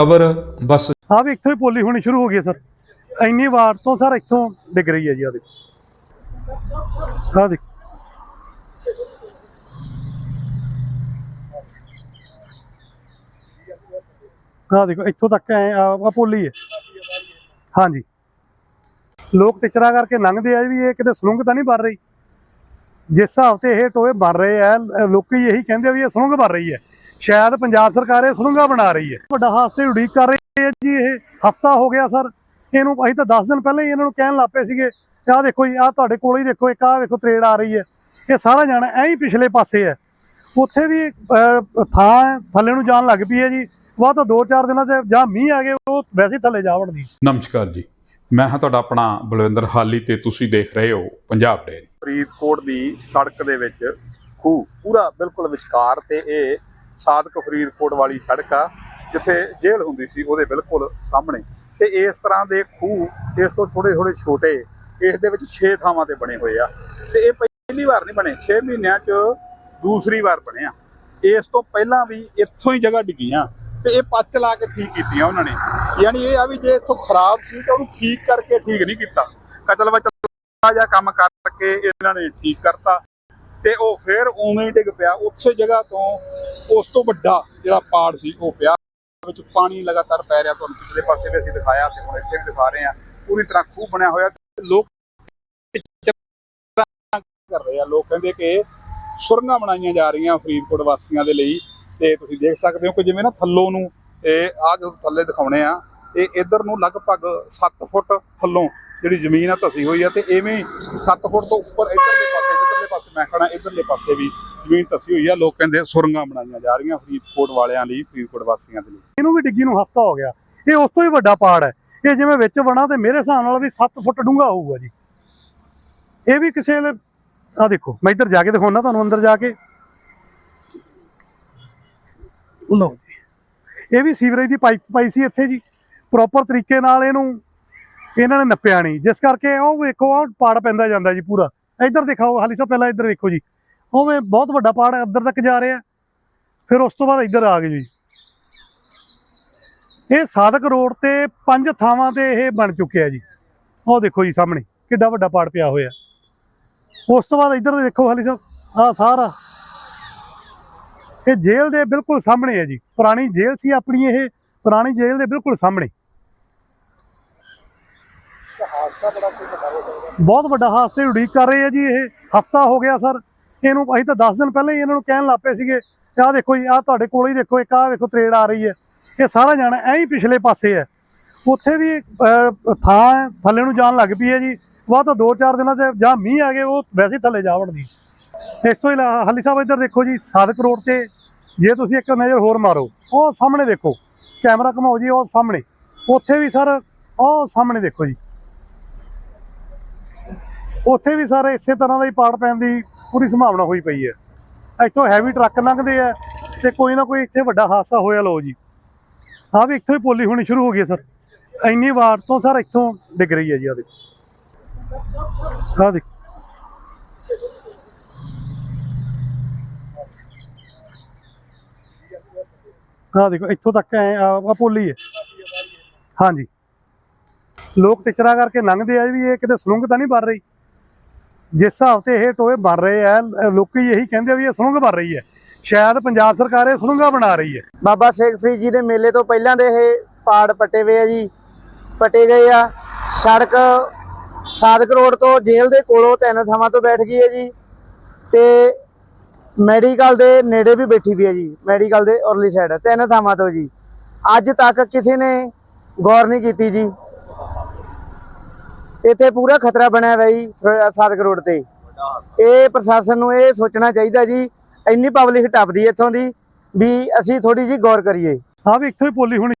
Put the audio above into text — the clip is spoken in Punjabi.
ਖਬਰ, ਬਸ। ਆ ਵੀ ਇੱਥੋਂ ਪੋਲੀ ਹੋਣੀ ਸ਼ੁਰੂ ਹੋ ਗਈ ਸਰ। ਇੰਨੀ ਵਾਰ ਤੋਂ ਸਰ ਇੱਥੋਂ ਡਿੱਗ ਰਹੀ ਹੈ ਜੀ ਆ ਦੇਖੋ। ਆ ਦੇਖੋ। ਆ ਦੇਖੋ, ਇੱਥੋਂ ਤੱਕ ਐ ਆ ਪੋਲੀ ਹੈ। ਹਾਂਜੀ। ਲੋਕ ਟਿਚਰਾ ਕਰਕੇ ਲੰਘਦੇ ਆ ਵੀ ਇਹ ਕਿਤੇ ਸੁਰੰਗ ਤਾਂ ਨਹੀਂ ਬਣ ਰਹੀ। ਜਿਸ ਹਿਸਾਬ ਤੇ ਇਹ ਟੋਏ ਬਣ ਰਹੇ ਆ, ਲੋਕੀ ਇਹੀ ਕਹਿੰਦੇ ਵੀ ਇਹ ਸੁਰੰਗ ਬਣ ਰਹੀ ਹੈ। ਸ਼ਾਇਦ ਪੰਜਾਬ ਸਰਕਾਰ ਇਹ ਸੁਰੰਗਾਂ ਬਣਾ ਰਹੀ ਹੈ। ਵੱਡਾ ਹਾਦਸੇ ਉਡੀਕ ਕਰ ਰਹੀ ਹੈ ਜੀ ਇਹ। ਹਫਤਾ ਹੋ ਗਿਆ ਸਰ। ਇਹਨੂੰ ਅਸੀਂ ਤਾਂ 10 ਦਿਨ ਪਹਿਲਾਂ ਹੀ ਇਹਨਾਂ ਨੂੰ ਕਹਿਣ ਲੱਪੇ ਸੀਗੇ ਆਹ ਦੇਖੋ ਜੀ ਆਹ ਤੁਹਾਡੇ ਕੋਲ ਹੀ ਦੇਖੋ ਇੱਕ ਆਹ ਵੇਖੋ ਤਰੇੜ ਆ ਰਹੀ ਹੈ। ਇਹ ਸਾਰਾ ਜਾਣਾ ਐਂ ਹੀ ਪਿਛਲੇ ਪਾਸੇ ਹੈ। ਉੱਥੇ ਵੀ ਥਾਂ ਥੱਲੇ ਨੂੰ ਜਾਣ ਲੱਗ ਪਈ ਹੈ ਜੀ। ਵਾ ਤਾਂ 2-4 ਦਿਨਾਂ 'ਚ ਜਾਂ ਮੀਂਹ ਆ ਗਏ ਉਹ ਵੈਸੇ ਹੀ ਥੱਲੇ ਜਾ ਵੜਦੀ ਨਮਸਕਾਰ ਜੀ। ਮੈਂ ਹਾਂ ਤੁਹਾਡਾ ਆਪਣਾ ਬਲਵਿੰਦਰ ਹਾਲੀ ਤੇ ਤੁਸੀਂ ਦੇਖ ਰਹੇ ਹੋ ਪੰਜਾਬ ਡੇਰੀ ਫਰੀਦਕੋਟ ਦੀ ਸੜਕ ਦੇ ਵਿੱਚ ਖੂਹ ਪੂਰਾ ਬਿਲਕੁਲ ਵਿਚਕਾਰ ਤੇ ਇਹ ਸਾਦਕ ਫਰੀਦਕੋਟ ਵਾਲੀ ਸੜਕ ਆ, ਜਿੱਥੇ ਜੇਲ੍ਹ ਹੁੰਦੀ ਸੀ ਉਹਦੇ ਬਿਲਕੁਲ ਸਾਹਮਣੇ। ਤੇ ਇਸ ਤਰ੍ਹਾਂ ਦੇ ਖੂਹ ਇਸ ਤੋਂ ਥੋੜੇ ਥੋੜੇ ਛੋਟੇ, ਇਸ ਦੇ ਵਿੱਚ 6 ਥਾਵਾਂ ਤੇ ਬਣੇ ਹੋਏ ਆ। ਤੇ ਇਹ ਪਹਿਲੀ ਵਾਰ ਨਹੀਂ ਬਣੇ 6 ਮਹੀਨਿਆਂ 'ਚ ਦੂਸਰੀ ਵਾਰ ਬਣਿਆ ਇਸ ਤੋਂ ਪਹਿਲਾਂ ਵੀ ਇੱਥੋਂ ਹੀ ਜਗ੍ਹਾ ਡਿੱਗੀਆਂ, ਤੇ ਇਹ ਪੱਚ ਲਾ ਕੇ ਠੀਕ ਕੀਤੀਆਂ ਉਹਨਾਂ ਨੇ। ਯਾਨੀ ਇਹ ਆ ਵੀ ਜੇ ਇੱਥੋਂ ਖਰਾਬ ਸੀ ਤਾਂ ਉਹਨੂੰ ਠੀਕ ਕਰਕੇ ਠੀਕ ਨਹੀਂ ਕੀਤਾ। ਕਤਲ ਬਚਲ ਜਾਂ ਕੰਮ ਕਰਕੇ ਇਹਨਾਂ ਨੇ ਠੀਕ ਕਰਤਾ, ਤੇ ਉਹ ਫਿਰ ਉਵੇਂ ਹੀ ਡਿੱਗ ਪਿਆ। ਉਸੇ ਜਗ੍ਹਾ ਤੋਂ ਉਸ ਤੋਂ ਵੱਡਾ ਜਿਹੜਾ ਪਾੜ ਸੀ, ਉਹ ਪਿਆ। ਵਿੱਚ ਪਾਣੀ ਲਗਾਤਾਰ ਪੈ ਰਿਹਾ, ਤੁਹਾਨੂੰ ਪਿਛਲੇ ਪਾਸੇ ਵੀ ਅਸੀਂ ਦਿਖਾਇਆ ਤੇ ਹੁਣ ਇੱਥੇ ਵੀ ਦਿਖਾ ਰਹੇ ਹਾਂ। ਪੂਰੀ ਤਰ੍ਹਾਂ ਖੂਹ ਬਣਿਆ ਹੋਇਆ। ਲੋਕ ਕਰ ਰਹੇ ਆ। ਲੋਕ ਕਹਿੰਦੇ ਕਿ ਸੁਰੰਗਾਂ ਬਣਾਈਆਂ ਜਾ ਰਹੀਆਂ ਫਰੀਦਕੋਟ ਵਾਸੀਆਂ ਦੇ ਲਈ। ਤੇ ਤੁਸੀਂ ਦੇਖ ਸਕਦੇ ਹੋ ਕਿ ਜਿਵੇਂ ਨਾ ਥੱਲੋਂ ਨੂੰ, ਇਹ ਆ ਜੋ ਥੱਲੇ ਦਿਖਾਉਣੇ ਆ ਤੇ ਇਧਰ ਨੂੰ ਲਗਭਗ 7 ਫੁੱਟ ਥੱਲੋਂ ਜਿਹੜੀ ਜ਼ਮੀਨ ਆ, ਧਸੀ ਹੋਈ ਆ ਤੇ ਐਵੇਂ 7 ਫੁੱਟ ਤੋਂ ਉੱਪਰ ਇਧਰਲੇ ਪਾਸੇ ਮੈਂ ਕਹਣਾ ਇਧਰਲੇ ਪਾਸੇ ਵੀ ਜ਼ਮੀਨ ਧਸੀ ਹੋਈ ਆ। ਲੋਕ ਕਹਿੰਦੇ ਸੁਰੰਗਾਂ ਬਣਾਈਆਂ ਜਾ ਰਹੀਆਂ ਫਰੀਦਕੋਟ ਵਾਲਿਆਂ ਲਈ, ਫਰੀਦਕੋਟ ਵਾਸੀਆਂ ਦੇ ਲਈ। ਇਹਨੂੰ ਵੀ ਡਿੱਗੀ ਨੂੰ ਹਫਤਾ ਹੋ ਗਿਆ। ਇਹ ਉਸ ਤੋਂ ਹੀ ਵੱਡਾ ਪਾੜ ਹੈ। ਇਹ ਜਿਵੇਂ ਵਿੱਚ ਬਣਾ ਤੇ ਮੇਰੇ ਹਿਸਾਬ ਨਾਲ ਵੀ 7 ਫੁੱਟ ਡੂੰਘਾ ਹੋਊਗਾ ਜੀ। ਇਹ ਵੀ ਕਿਸੇ ਆ ਦੇਖੋ, ਮੈਂ ਇੱਧਰ ਜਾ ਕੇ ਦਿਖਾਉਣਾ ਤੁਹਾਨੂੰ ਅੰਦਰ ਜਾ ਕੇ। ਲਓ ਜੀ। ਇਹ ਵੀ ਸੀਵਰੇਜ ਦੀ ਪਾਈਪ ਪਾਈ ਸੀ ਇੱਥੇ ਜੀ। ਪ੍ਰੋਪਰ ਤਰੀਕੇ ਨਾਲ ਇਹਨੂੰ ਇਹਨਾਂ ਨੇ ਨੱਪਿਆ ਨਹੀਂ। ਜਿਸ ਕਰਕੇ ਉਹ ਵੇਖੋ ਉਹ ਪਾੜ ਪੈਂਦਾ ਜਾਂਦਾ ਜੀ ਪੂਰਾ। ਇੱਧਰ ਦਿਖਾਓ, ਹਾਲੀ ਸਾਹਿਬ ਪਹਿਲਾਂ ਇੱਧਰ ਵੇਖੋ ਜੀ। ਉਵੇਂ ਬਹੁਤ ਵੱਡਾ ਪਾੜ ਅੰਦਰ ਤੱਕ ਜਾ ਰਿਹਾ, ਫਿਰ ਉਸ ਤੋਂ ਬਾਅਦ ਇੱਧਰ ਆ ਗਏ ਜੀ। ਇਹ ਸਾਧਕ ਰੋਡ ਤੇ ਪੰਜ ਥਾਵਾਂ ਤੇ ਇਹ ਬਣ ਚੁੱਕਿਆ ਜੀ। ਉਹ ਦੇਖੋ ਜੀ ਸਾਹਮਣੇ, ਕਿੱਡਾ ਵੱਡਾ ਪਾੜ ਪਿਆ ਹੋਇਆ। ਉਸ ਤੋਂ ਬਾਅਦ ਇੱਧਰ ਦੇਖੋ ਹਾਲੀ ਸਾਹਿਬ ਆ ਸਾਰਾ। ਇਹ ਜੇਲ੍ਹ ਦੇ ਬਿਲਕੁਲ ਸਾਹਮਣੇ ਹੈ ਜੀ। ਪੁਰਾਣੀ ਜੇਲ੍ਹ ਸੀ ਆਪਣੀ ਇਹ, ਪੁਰਾਣੀ ਜੇਲ੍ਹ ਦੇ ਬਿਲਕੁਲ ਸਾਹਮਣੇ। ਬਹੁਤ ਵੱਡਾ ਹਾਦਸੇ ਉਡੀਕ ਕਰ ਰਹੇ ਆ ਜੀ ਇਹ ਹਫਤਾ ਹੋ ਗਿਆ ਸਰ। ਇਹਨੂੰ ਅਸੀਂ ਤਾਂ 10 ਦਿਨ ਪਹਿਲਾਂ ਹੀ ਇਹਨਾਂ ਨੂੰ ਕਹਿਣ ਲੱਪੇ ਸੀਗੇ ਆਹ ਦੇਖੋ ਜੀ ਆਹ ਤੁਹਾਡੇ ਕੋਲ ਹੀ ਦੇਖੋ ਇੱਕ ਆਹ ਦੇਖੋ ਤਰੇੜ ਆ ਰਹੀ ਹੈ। ਇਹ ਸਾਰਾ ਜਾਣਾ ਐਂ ਹੀ ਪਿਛਲੇ ਪਾਸੇ ਹੈ। ਉੱਥੇ ਵੀ ਥਾਂ ਹੈ, ਥੱਲੇ ਨੂੰ ਜਾਣ ਲੱਗ ਪਈ ਹੈ ਜੀ। ਵਾ ਤਾਂ 2-4 ਦਿਨਾਂ 'ਤੇ ਜਾਂ ਮੀਂਹ ਆ ਗਏ ਉਹ ਵੈਸੇ ਹੀ ਥੱਲੇ ਜਾ ਵੜਦੀ। ਇਸ ਤੋਂ ਇਲਾਵਾ ਹਾਲੀ ਸਾਹਿਬ ਇੱਧਰ ਦੇਖੋ ਜੀ ਸਾਦਕ ਰੋਡ ਤੇ ਜੇ ਤੁਸੀਂ ਇੱਕ ਨਜ਼ਰ ਹੋਰ ਮਾਰੋ ਉਹ ਸਾਹਮਣੇ ਦੇਖੋ। ਕੈਮਰਾ ਘਮਾਓ ਜੀ ਉਹ ਸਾਹਮਣੇ। ਉੱਥੇ ਵੀ ਸਰ ਉਹ ਸਾਹਮਣੇ ਦੇਖੋ ਜੀ। ਉੱਥੇ ਵੀ ਸਾਰੇ ਇਸੇ ਤਰ੍ਹਾਂ ਦਾ ਹੀ ਪਾੜ ਪੈਣ ਦੀ ਪੂਰੀ ਸੰਭਾਵਨਾ ਹੋਈ ਪਈ ਹੈ। ਇੱਥੋਂ ਹੈਵੀ ਟਰੱਕ ਲੰਘਦੇ ਆ ਤੇ ਕੋਈ ਨਾ ਕੋਈ ਇੱਥੇ ਵੱਡਾ ਹਾਦਸਾ ਹੋਇਆ ਲੋ ਜੀ। ਆਹ ਵੀ ਇੱਥੋਂ ਹੀ ਪੋਲੀ ਹੋਣੀ ਸ਼ੁਰੂ ਹੋ ਗਈ ਹੈ, ਸਰ। ਇੰਨੀ ਵਾਰ ਤੋਂ ਸਰ ਇੱਥੋਂ ਡਿੱਗ ਰਹੀ ਹੈ ਜੀ ਆ ਦੇਖੋ। ਆਹ ਦੇਖੋ। ਆਹ ਦੇਖੋ, ਇੱਥੋਂ ਤੱਕ ਐ ਆ ਪੋਲੀ ਹੈ। ਹਾਂਜੀ। ਲੋਕ ਟਿਚਰਾ ਕਰਕੇ ਲੰਘਦੇ ਆ ਵੀ ਇਹ ਕਿਤੇ ਸੁਰੰਗ ਤਾਂ ਨਹੀਂ ਬਣ ਰਹੀ? ਜਿਸ ਹਿਸਾਬ ਤੇ ਇਹ ਟੋਏ ਬਣ ਰਹੇ ਆ ਲੋਕੀ ਇਹੀ ਕਹਿੰਦੇ ਆ ਵੀ ਇਹ ਸੁਰੰਗ ਬਣ ਰਹੀ ਹੈ। ਸ਼ਾਇਦ ਪੰਜਾਬ ਸਰਕਾਰ ਇਹ ਸੁਰੰਗਾਂ ਬਣਾ ਰਹੀ ਹੈ। ਬਾਬਾ ਸ਼ੇਖ ਫਰੀਦ ਜੀ ਦੇ ਮੇਲੇ ਤੋਂ ਪਹਿਲਾਂ ਦੇ ਇਹ ਪਾੜ ਪੱਟੇ ਹੋਏ ਆ ਜੀ, ਪੱਟੇ ਗਏ ਆ। ਸੜਕ ਸਾਦਕ ਰੋਡ ਤੋਂ ਜੇਲ੍ਹ ਦੇ ਕੋਲੋਂ ਤਿੰਨ ਥਾਵਾਂ ਤੋਂ ਬੈਠ ਗਈ ਹੈ ਜੀ। ਤੇ ਮੈਡੀਕਲ ਦੇ ਨੇੜੇ ਵੀ ਬੈਠੀ ਵੀ ਹੈ ਜੀ, ਮੈਡੀਕਲ ਦੇ ਉਰਲੀ ਸਾਈਡ ਤਿੰਨ ਥਾਵਾਂ ਤੋਂ ਜੀ। ਅੱਜ ਤੱਕ ਕਿਸੇ ਨੇ ਗੌਰ ਨਹੀਂ ਕੀਤੀ ਜੀ। ਇੱਥੇ ਪੂਰਾ ਖਤਰਾ ਬਣਿਆ ਹੋਇਆ ਜੀ, ਫ- ਸਾਦਕ ਤੇ। ਇਹ ਪ੍ਰਸ਼ਾਸਨ ਨੂੰ ਇਹ ਸੋਚਣਾ ਚਾਹੀਦਾ ਜੀ, ਇੰਨੀ ਪਬਲਿਕ ਟੱਪਦੀ ਇੱਥੋਂ ਦੀ, ਵੀ ਅਸੀਂ ਥੋੜੀ ਜੀ ਗੌਰ ਕਰੀਏ। ਆਹ ਵੀ ਇੱਥੋਂ ਪੋਲੀ ਹੋਣੀ